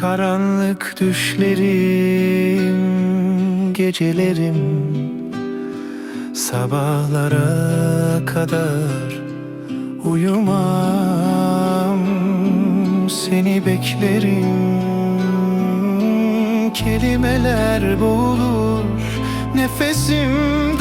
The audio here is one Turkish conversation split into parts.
Karanlık düşlerim, gecelerim Sabahlara kadar uyumam. Seni beklerim Kelimeler boğulur, nefesim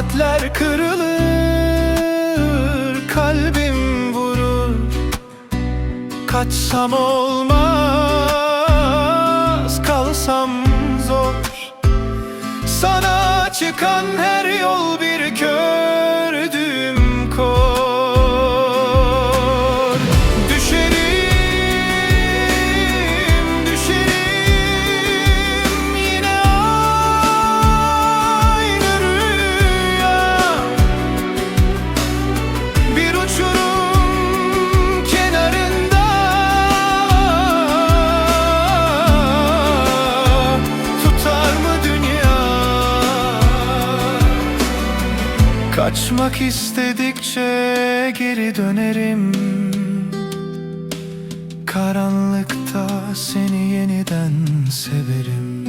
Saatler kırılır Kalbim vurur. Kaçsam olmaz Kalsam zor. Sana çıkan her yol bir kördüğüm Kaçmak istedikçe geri dönerim. Karanlıkta seni yeniden severim